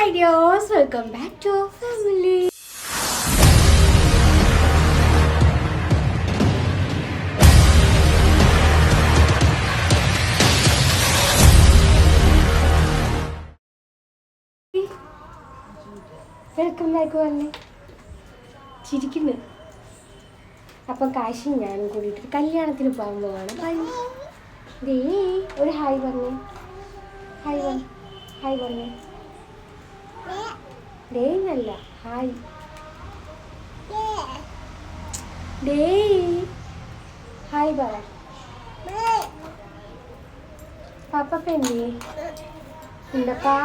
Hi ഡിയോസ് welcome back to family welcome back വന്നെ ചിരിക്കുന്നു. അപ്പം കാശും ഞാനും കൂടിയിട്ട് കല്യാണത്തിന് പോകാൻ പോവാണ് ദേ ഒരു ഹായ് പറഞ്ഞേ ഹായ് പറഞ്ഞു ഹായ് പറഞ്ഞേ டேய் நல்லா ஹாய் டேய் ஹாய் பாலா பாப்பா பேமி இந்தப்பா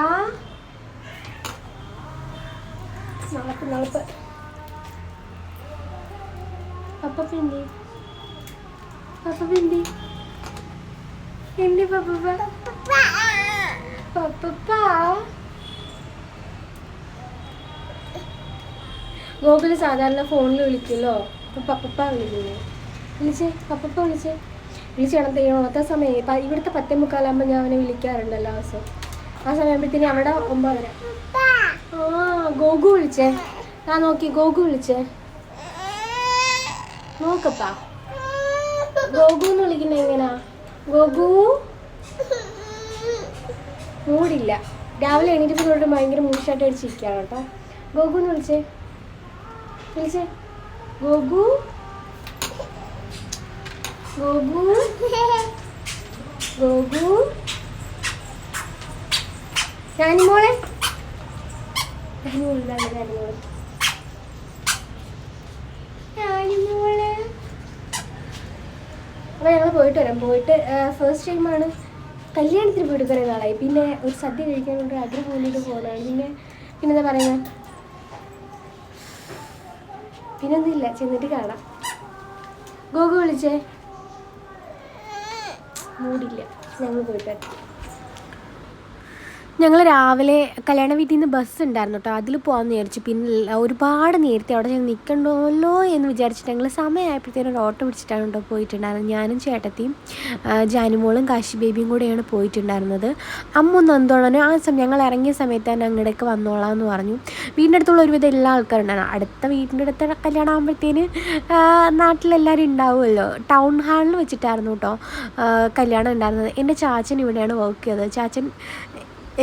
నలపు నలపు పప్ప పిండి పప్ప పిండి ఏంటి పప్ప పప్ప పప్ప ഗോകുൽ സാധാരണ ഫോണിൽ വിളിക്കുമല്ലോ? അപ്പൊ പപ്പപ്പ വിളിക്കുന്നു. വിളിച്ചേ പപ്പപ്പ വിളിച്ചേ. വിളിച്ച് കിടന്ന് ഉണർത്ത സമയം ഇപ്പം ഇവിടുത്തെ പത്തേ മുക്കാലാകുമ്പോൾ ഞാൻ അവനെ വിളിക്കാറുണ്ട് എല്ലാ ദിവസവും ആ സമയമാകുമ്പോഴത്തേനും അവിടെ ഒമ്പതര ആ ഗോകു വിളിച്ചേ. ഞാൻ നോക്കി ഗോകു വിളിച്ചേ. നോക്കപ്പാ. ഗോകു എന്ന് വിളിക്കുന്നത് എങ്ങനാ? ഗോകു? മൂടില്ല. രാവിലെ എണീറ്റ് തൊട്ട് ഭയങ്കര മൂഷായിട്ട് അടിച്ചിരിക്കുകയാണ് കേട്ടോ. ഗോകു എന്ന് വിളിച്ചേ. വിളിച്ചേ ഗോകു ഗോകു ഗോകു ഞാനിമോളെ ഞാനിമോൾ ഇതാണ് ഞാനിമോൾ ഞാനിമോൾ അപ്പോൾ ഞങ്ങൾ പോയിട്ട് വരാം. പോയിട്ട് ഫസ്റ്റ് ടൈമാണ് കല്യാണത്തിന് പോയിട്ട് കുറേ നാളായി. പിന്നെ ഒരു സദ്യ കഴിക്കാൻ കൊണ്ട് ആഗ്രഹം വേണ്ടിയിട്ട് പോകുന്നതാണ് പിന്നെ പിന്നെന്താ പറയുക പിന്നൊന്നുമില്ല ചെന്നിട്ട് കാണാം. ഗോഗു വിളിച്ചേ. മൂടില്ല ഞങ്ങൾ പോയിട്ട് ഞങ്ങൾ രാവിലെ കല്യാണ വീട്ടിൽ നിന്ന് ബസ് ഉണ്ടായിരുന്നു കേട്ടോ അതിൽ പോകാമെന്ന് വിചാരിച്ചു. പിന്നെ ഒരുപാട് നേരത്തെ അവിടെ ഞാൻ നിൽക്കണ്ടല്ലോ എന്ന് വിചാരിച്ചിട്ട് ഞങ്ങൾ സമയമായപ്പോഴത്തേനും ഒരു ഓട്ടോ പിടിച്ചിട്ടാണ് കേട്ടോ പോയിട്ടുണ്ടായിരുന്നത്. ഞാനും ചേട്ടത്തിയും ജാനുമോളും കാശി ബേബിയും കൂടെയാണ് പോയിട്ടുണ്ടായിരുന്നത്. അമ്മ ഒന്ന് എന്തോണോ ആ സമയം ഞങ്ങൾ ഇറങ്ങിയ സമയത്ത് തന്നെ അങ്ങടേക്ക് വന്നോളാം എന്ന് പറഞ്ഞു. വീടിന്റെ അടുത്തുള്ള ഒരുവിധം എല്ലാ ആൾക്കാരുണ്ടായിരുന്നു. അടുത്ത വീടിന്റെ അടുത്ത കല്യാണം ആകുമ്പോഴത്തേന് നാട്ടിലെല്ലാവരും ഉണ്ടാവുമല്ലോ. ടൗൺ ഹാളിൽ വെച്ചിട്ടായിരുന്നു കേട്ടോ കല്യാണം ഉണ്ടായിരുന്നത്. എന്റെ ചാച്ചൻ ഇവിടെയാണ് വർക്ക് ചെയ്തത്. ചാച്ചൻ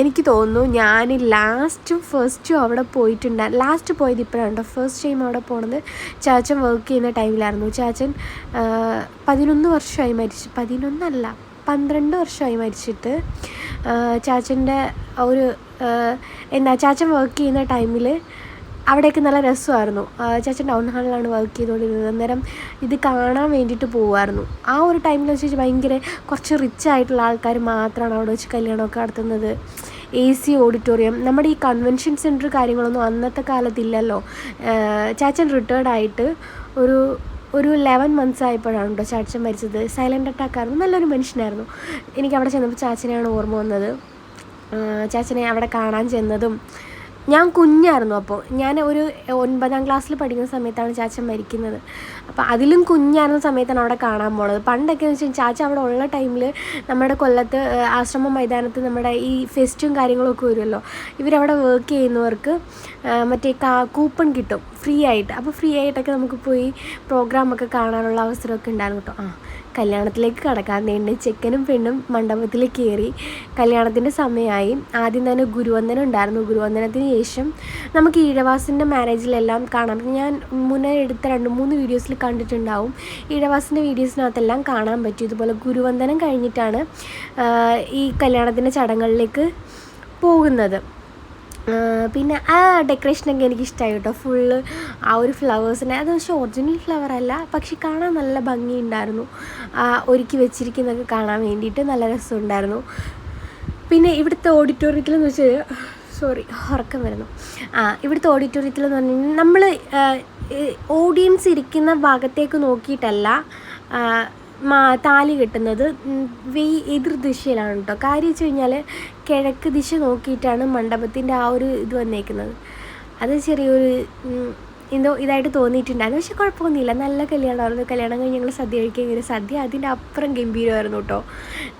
എനിക്ക് തോന്നുന്നു ഞാൻ ലാസ്റ്റും ഫസ്റ്റും അവിടെ പോയിട്ടുണ്ട്. ലാസ്റ്റ് പോയത് ഇപ്പോഴാണ് ഫസ്റ്റ് ടൈം അവിടെ പോണത് ചാച്ചൻ വർക്ക് ചെയ്യുന്ന ടൈമിലായിരുന്നു ചാച്ചൻ പതിനൊന്ന് വർഷമായി മരിച്ചു പതിനൊന്നല്ല പന്ത്രണ്ട് വർഷമായി മരിച്ചിട്ട് ചാച്ചന്റെ ഒരു എന്താ ചാച്ചൻ വർക്ക് ചെയ്യുന്ന ടൈമിൽ അവിടെയൊക്കെ നല്ല രസമായിരുന്നു. ചേച്ചൻ ടൗൺ ഹാളിലാണ് വർക്ക് ചെയ്തുകൊണ്ടിരുന്നത്. അന്നേരം ഇത് കാണാൻ വേണ്ടിയിട്ട് പോകുമായിരുന്നു ആ ഒരു ടൈമിൽ വെച്ച് ഭയങ്കര കുറച്ച് റിച്ച് ആയിട്ടുള്ള ആൾക്കാർ മാത്രമാണ് അവിടെ വെച്ച് കല്യാണമൊക്കെ നടത്തുന്നത്. എ സി ഓഡിറ്റോറിയം നമ്മുടെ ഈ കൺവെൻഷൻ സെന്റർ കാര്യങ്ങളൊന്നും അന്നത്തെ കാലത്തില്ലല്ലോ. ചാച്ചൻ റിട്ടയർഡ് ആയിട്ട് ഒരു ഒരു ലെവൻ മന്ത്സ് ആയപ്പോഴാണ് കേട്ടോ ചാച്ചൻ മരിച്ചത്. സൈലന്റ് അറ്റാക്ക് ആയിരുന്നു. നല്ലൊരു മനുഷ്യനായിരുന്നു. എനിക്ക് അവിടെ ചെന്നപ്പോൾ ചാച്ചനെയാണ് ഓർമ്മ വന്നത്. ചാച്ചനെ അവിടെ കാണാൻ ചെന്നതും ഞാൻ കുഞ്ഞായിരുന്നു അപ്പോൾ. ഞാൻ ഒരു ഒൻപതാം ക്ലാസ്സിൽ പഠിക്കുന്ന സമയത്താണ് ചാച്ച മരിക്കുന്നത്. അപ്പോൾ അതിലും കുഞ്ഞായിരുന്ന സമയത്താണ് അവിടെ കാണാൻ പോണത്. പണ്ടൊക്കെ എന്ന് വെച്ചാൽ ചാച്ച അവിടെ ഉള്ള ടൈമിൽ നമ്മുടെ കൊല്ലത്ത് ആശ്രമ മൈതാനത്ത് നമ്മുടെ ഈ ഫെസ്റ്റും കാര്യങ്ങളൊക്കെ വരുമല്ലോ. ഇവരവിടെ വർക്ക് ചെയ്യുന്നവർക്ക് മറ്റേ കൂപ്പൺ കിട്ടും. ഫ്രീ ആയിട്ട്. അപ്പോൾ ഫ്രീ ആയിട്ടൊക്കെ നമുക്ക് പോയി പ്രോഗ്രാമൊക്കെ കാണാനുള്ള അവസരമൊക്കെ ഉണ്ടായിരുന്നു കേട്ടോ. ആ കല്യാണത്തിലേക്ക് കടക്കാൻ വേണ്ടി ചെക്കനും പെണ്ണും മണ്ഡപത്തിൽ കയറി കല്യാണത്തിന്റെ സമയമായി. ആദ്യം തന്നെ ഗുരുവന്ദനം ഉണ്ടായിരുന്നു. ഗുരുവന്ദനത്തിന് ശേഷം നമുക്ക് ഈഴവാസിന്റെ മാരേജിലെല്ലാം കാണാം. ഞാൻ മുന്നേ എടുത്ത രണ്ട് മൂന്ന് വീഡിയോസിൽ കണ്ടിട്ടുണ്ടാവും. ഈഴവാസിന്റെ വീഡിയോസിനകത്തെല്ലാം കാണാൻ പറ്റും. ഇതുപോലെ ഗുരുവന്ദനം കഴിഞ്ഞിട്ടാണ് ഈ കല്യാണത്തിന്റെ ചടങ്ങുകളിലേക്ക് പോകുന്നത്. പിന്നെ ആ ഡെക്കറേഷനൊക്കെ എനിക്ക് ഇഷ്ടമായി കേട്ടോ. ഫുള്ള് ആ ഒരു ഫ്ലവേഴ്സിനെ അത് പക്ഷേ ഒറിജിനൽ ഫ്ലവർ അല്ല പക്ഷെ കാണാൻ നല്ല ഭംഗിയുണ്ടായിരുന്നു. ഒരുക്കി വെച്ചിരിക്കുന്നതൊക്കെ കാണാൻ വേണ്ടിയിട്ട് നല്ല രസമുണ്ടായിരുന്നു. പിന്നെ ഇവിടുത്തെ ഓഡിറ്റോറിയത്തിൽ എന്ന് വെച്ചാൽ സോറി ഉറക്കം വരുന്നു. ആ ഇവിടുത്തെ ഓഡിറ്റോറിയത്തിൽ എന്ന് പറഞ്ഞാൽ നമ്മൾ ഓഡിയൻസ് ഇരിക്കുന്ന ഭാഗത്തേക്ക് നോക്കിയിട്ടല്ല താലി കെട്ടുന്നത് വെയ് എതിർ ദിശയിലാണ് കേട്ടോ കാര്യം വെച്ച് കഴിഞ്ഞാൽ കിഴക്ക് ദിശ നോക്കിയിട്ടാണ് മണ്ഡപത്തിന്റെ ആ ഒരു ഇത് വന്നേക്കുന്നത്. അത് ചെറിയൊരു എന്തോ ഇതായിട്ട് തോന്നിയിട്ടുണ്ടായിരുന്നു. പക്ഷെ കുഴപ്പമൊന്നുമില്ല. നല്ല കല്യാണമായിരുന്നു. കല്യാണം കഴിഞ്ഞ് ഞങ്ങൾ സദ്യ കഴിക്കാൻ കയറി സദ്യ അതിന്റെ അപ്പുറം ഗംഭീരമായിരുന്നു കേട്ടോ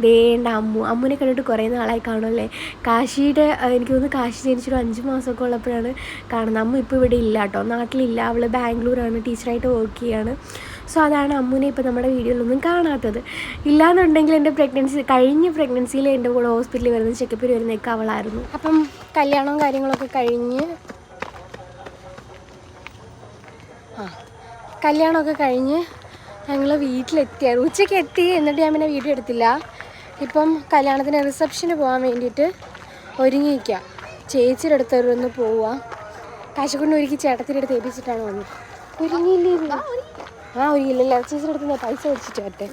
ദേണ്ട അമ്മു അമ്മുനെ കണ്ടിട്ട് കുറേ നാളായി കാണുമല്ലേ കാശിയുടെ എനിക്ക് തോന്നുന്നു കാശി ജനിച്ചൊരു അഞ്ച് മാസമൊക്കെ ഉള്ളപ്പോഴാണ് കാണുന്നത്. അമ്മ ഇപ്പോൾ ഇവിടെ ഇല്ല കേട്ടോ നാട്ടിലില്ല. അവൾ ബാംഗ്ലൂരാണ്. ടീച്ചറായിട്ട് വർക്ക് ചെയ്യാണ്. സോ അതാണ് അമ്മുനെ ഇപ്പോൾ നമ്മുടെ വീഡിയോയിലൊന്നും കാണാത്തത്. ഇല്ലാന്നുണ്ടെങ്കിൽ എന്റെ പ്രഗ്നൻസി കഴിഞ്ഞ പ്രഗ്നൻസിയിൽ എന്റെ കൂടെ ഹോസ്പിറ്റലിൽ വരുന്ന ചെക്കപ്പിൽ വരുന്നേക്ക് അവളായിരുന്നു. അപ്പം കല്യാണവും കാര്യങ്ങളൊക്കെ കഴിഞ്ഞ് ആ കല്യാണമൊക്കെ കഴിഞ്ഞ് ഞങ്ങൾ വീട്ടിലെത്തിയായിരുന്നു. ഉച്ചയ്ക്ക് എത്തി എന്നിട്ട് ഞാൻ പിന്നെ വീഡിയോ എടുത്തില്ല. ഇപ്പം കല്യാണത്തിന് റിസപ്ഷന് പോകാൻ വേണ്ടിയിട്ട് ഒരുങ്ങിയിരിക്കുക ചേച്ചിയുടെ അടുത്തൊരു ഒന്ന് പോവുക കാശിക്കൊണ്ട് ഒരുക്കി ചേട്ടത്തിന്റെ അടുത്ത് ഏൽപ്പിച്ചിട്ടാണ് വന്നത്. ഒരുങ്ങിയില്ലേ ഇത്? ഒരു ഇല്ലല്ലേ ചേച്ചിയുടെ അടുത്ത് നിന്ന് പൈസ മേടിച്ചിട്ട് വരട്ടെ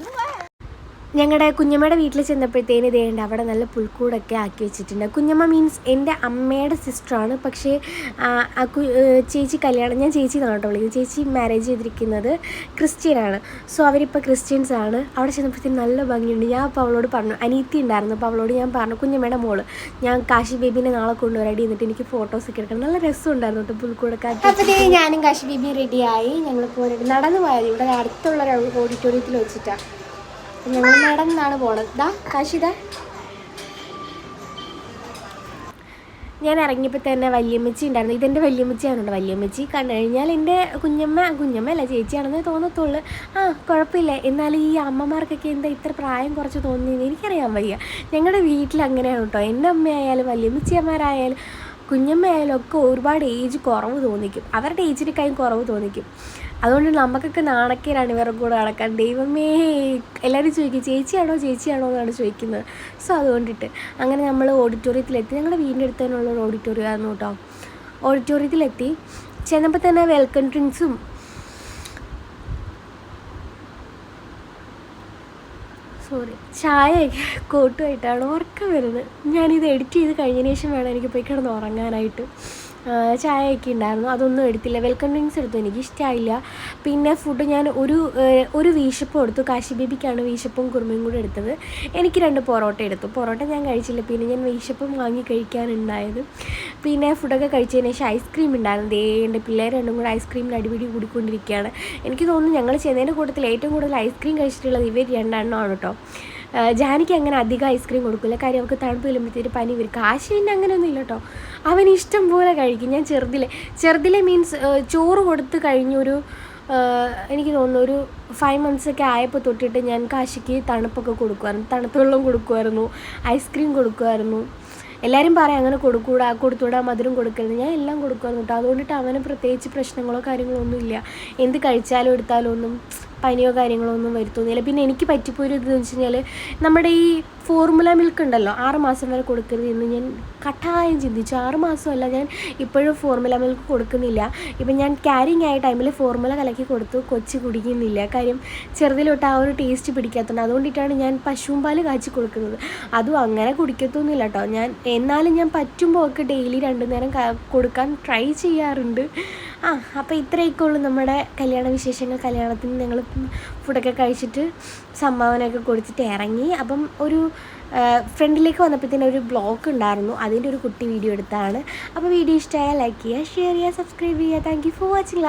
ഞങ്ങളുടെ കുഞ്ഞമ്മയുടെ വീട്ടിൽ ചെന്നപ്പോഴത്തേന് ഇതേണ്ട അവിടെ നല്ല പുൽക്കൂടൊക്കെ ആക്കി വെച്ചിട്ടുണ്ട്. കുഞ്ഞമ്മ മീൻസ് എന്റെ അമ്മയുടെ സിസ്റ്ററാണ് പക്ഷേ ചേച്ചി കല്യാണം ഞാൻ ചേച്ചി എന്നാണ് കേട്ടോ വിളിക്കുന്നത്. ചേച്ചി മാരേജ് ചെയ്തിരിക്കുന്നത് ക്രിസ്ത്യനാണ്. സോ അവരിപ്പോൾ ക്രിസ്ത്യൻസ് ആണ്. അവിടെ ചെന്നപ്പോഴത്തേന് നല്ല ഭംഗിയുണ്ട്. ഞാൻ അപ്പോൾ അവളോട് പറഞ്ഞു അനീത്തി ഉണ്ടായിരുന്നു അപ്പോൾ അവളോട് ഞാൻ പറഞ്ഞു കുഞ്ഞമ്മയുടെ മോൾ ഞാൻ കാശി ബേബിനെ നാളെ കൊണ്ടുവരാടി എന്നിട്ട് എനിക്ക് ഫോട്ടോസൊക്കെ എടുക്കണം. നല്ല രസമുണ്ടായിരുന്നു കേട്ടോ പുൽക്കൂടൊക്കെ അപ്പോൾ ഞാനും കാശി ബേബി റെഡിയായി ഞങ്ങൾ പോയിട്ട് നടന്നു പോയത് ഇവിടെ അടുത്തുള്ള ഓഡിറ്റോറിയത്തിൽ വെച്ചിട്ടാണ് ഞങ്ങൾ പോണത്. ദാ കാശിത ഞാൻ ഇറങ്ങിയപ്പോൾ തന്നെ വല്യമ്മച്ചി ഉണ്ടായിരുന്നു. ഇതെന്റെ വല്യമ്മച്ചിയാണ് കേട്ടോ വല്യമ്മച്ചി. കണ്ടു കഴിഞ്ഞാൽ എന്റെ കുഞ്ഞമ്മ കുഞ്ഞമ്മ അല്ല ചേച്ചിയാണെന്ന് തോന്നത്തുള്ളൂ. ആ കുഴപ്പമില്ല. എന്നാലും ഈ അമ്മമാർക്കൊക്കെ എന്താ ഇത്ര പ്രായം കുറച്ച് തോന്നിയെന്ന് എനിക്കറിയാൻ വയ്യ. ഞങ്ങളുടെ വീട്ടിൽ അങ്ങനെയാണ് കേട്ടോ. എന്റെ അമ്മയായാലും വല്യമ്മച്ചിയമ്മമാരായാലും കുഞ്ഞമ്മയായാലും ഒക്കെ ഒരുപാട് ഏജ് കുറവ് തോന്നിക്കും. അവരുടെ ഏജിനേക്കാളും കുറവ് തോന്നിക്കും. അതുകൊണ്ട് നമുക്കൊക്കെ നാണക്കേരാണ് ഇവരുടെ കൂടെ നടക്കാൻ ദൈവമേ എല്ലാവരും ചോദിക്കും ചേച്ചിയാണോ ചേച്ചിയാണോ? എന്നാണ് ചോദിക്കുന്നത്. സോ അതുകൊണ്ടിട്ട് അങ്ങനെ നമ്മൾ ഓഡിറ്റോറിയത്തിലെത്തി ഞങ്ങളുടെ വീടിന്റെ അടുത്ത് തന്നെയുള്ള ഒരു ഓഡിറ്റോറിയം ആയിരുന്നു കേട്ടോ. ഓഡിറ്റോറിയത്തിലെത്തി ചെന്നപ്പോൾ തന്നെ വെൽക്കം ഡ്രിങ്ക്സും സോറി ചായയൊക്കെ കോട്ടുമായിട്ടാണ് ഉറക്കം വരുന്നത്. ഞാനിത് എഡിറ്റ് ചെയ്ത് കഴിഞ്ഞതിന് ശേഷം വേണം എനിക്ക് പോയി കിടന്ന് ഉറങ്ങാനായിട്ട്. ചായയൊക്കെ ഉണ്ടായിരുന്നു. അതൊന്നും എടുത്തില്ല. വെൽക്കം ഡ്രിങ്ക്സ് എടുത്തു. എനിക്ക് ഇഷ്ടമായില്ല പിന്നെ ഫുഡ് ഞാൻ ഒരു ഒരു വീശപ്പും എടുത്തു. കാശി ബേബിക്കാണ് വീശപ്പും കുറുമയും കൂടെ എടുത്തത്. എനിക്ക് രണ്ട് പൊറോട്ട എടുത്തു. പൊറോട്ട ഞാൻ കഴിച്ചില്ല. പിന്നെ ഞാൻ വീശപ്പം വാങ്ങി കഴിക്കാനുണ്ടായത്. പിന്നെ ഫുഡൊക്കെ കഴിച്ചതിന് ശേഷം ഐസ്ക്രീം ഉണ്ടായിരുന്നു. ദേ എന്റെ പിള്ളേർ രണ്ടും കൂടെ ഐസ്ക്രീമിൽ അടിപിടി കൂടിക്കൊണ്ടിരിക്കുകയാണ്. എനിക്ക് തോന്നുന്നു ഞങ്ങൾ ചെന്നതിന്റെ കൂട്ടത്തിൽ ഏറ്റവും കൂടുതൽ ഐസ്ക്രീം കഴിച്ചിട്ടുള്ളത് ഇവർ രണ്ടെണ്ണമാണ് കേട്ടോ. ജാനിക്ക് അങ്ങനെ അധികം ഐസ്ക്രീം കൊടുക്കില്ല കാര്യം അവൾക്ക് തണുപ്പ് ചെല്ലുമ്പോഴത്തേക്ക് പനി വരും. കാശിന് അങ്ങനെയൊന്നും ഇല്ല കേട്ടോ. അവൻ ഇഷ്ടം പോലെ കഴിക്കും. ഞാൻ ചെറുതിലെ ചെറുതിലെ മീൻസ് ചോറ് കൊടുത്ത് കഴിഞ്ഞൊരു എനിക്ക് തോന്നുന്നു ഒരു ഫൈവ് മന്ത്സൊക്കെ ആയപ്പോൾ തൊട്ടിട്ട് ഞാൻ കാശിക്ക് തണുപ്പൊക്കെ കൊടുക്കുമായിരുന്നു തണുത്ത വെള്ളം കൊടുക്കുമായിരുന്നു ഐസ്ക്രീം കൊടുക്കുമായിരുന്നു എല്ലാവരും പറയാം അങ്ങനെ കൊടുക്കൂടാ കൊടുത്തൂടാ മധുരം കൊടുക്കരുത്. ഞാൻ എല്ലാം കൊടുക്കുമായിരുന്നു കേട്ടോ അതുകൊണ്ടിട്ട് അവന് പ്രത്യേകിച്ച് പ്രശ്നങ്ങളോ കാര്യങ്ങളോ ഒന്നും ഇല്ല എന്ത് കഴിച്ചാലും എടുത്താലും ഒന്നും പനിയോ കാര്യങ്ങളോ ഒന്നും വരുത്തുന്നില്ല. പിന്നെ എനിക്ക് പറ്റിപ്പോയൊരു ഇതെന്ന് വെച്ച് കഴിഞ്ഞാൽ നമ്മുടെ ഈ ഫോർമുല മിൽക്ക് ഉണ്ടല്ലോ ആറ് മാസം വരെ കൊടുക്കരുത് എന്ന് ഞാൻ കട്ടായം ചിന്തിച്ചു. ആറ് മാസമല്ല ഞാൻ ഇപ്പോഴും ഫോർമുല മിൽക്ക് കൊടുക്കുന്നില്ല. ഇപ്പം ഞാൻ ക്യാരിങ് ആയ ടൈമിൽ ഫോർമുല കലക്കി കൊടുത്തു കൊച്ചു കുടിക്കുന്നില്ല കാര്യം ചെറുതിലോട്ട് ആ ഒരു ടേസ്റ്റ് പിടിക്കാത്തതുകൊണ്ട് അതുകൊണ്ടിട്ടാണ് ഞാൻ പശുവും പാൽ കാച്ചി കൊടുക്കുന്നത്. അതും അങ്ങനെ കുടിക്കത്തൊന്നുമില്ല കേട്ടോ ഞാൻ എന്നാലും ഞാൻ പറ്റുമ്പോൾ ഒക്കെ ഡെയിലി രണ്ടു നേരം കൊടുക്കാൻ ട്രൈ ചെയ്യാറുണ്ട്. ആ അപ്പോൾ ഇത്രയൊക്കെ ഉള്ളൂ നമ്മുടെ കല്യാണ വിശേഷങ്ങൾ. കല്യാണത്തിന് ഞങ്ങൾ ഫുഡൊക്കെ കഴിച്ചിട്ട് സംഭാവനയൊക്കെ കൊടുത്തിട്ട് ഇറങ്ങി. അപ്പം ഒരു ഫ്രണ്ടിലേക്ക് വന്നപ്പോഴത്തേനും ഒരു ബ്ലോഗ് ഉണ്ടായിരുന്നു. അതിന്റെ ഒരു കുട്ടി വീഡിയോ എടുത്താണ്. അപ്പോൾ വീഡിയോ ഇഷ്ടമായാൽ ലൈക്ക് ചെയ്യുക ഷെയർ ചെയ്യുക സബ്സ്ക്രൈബ് ചെയ്യുക. Thank you for watching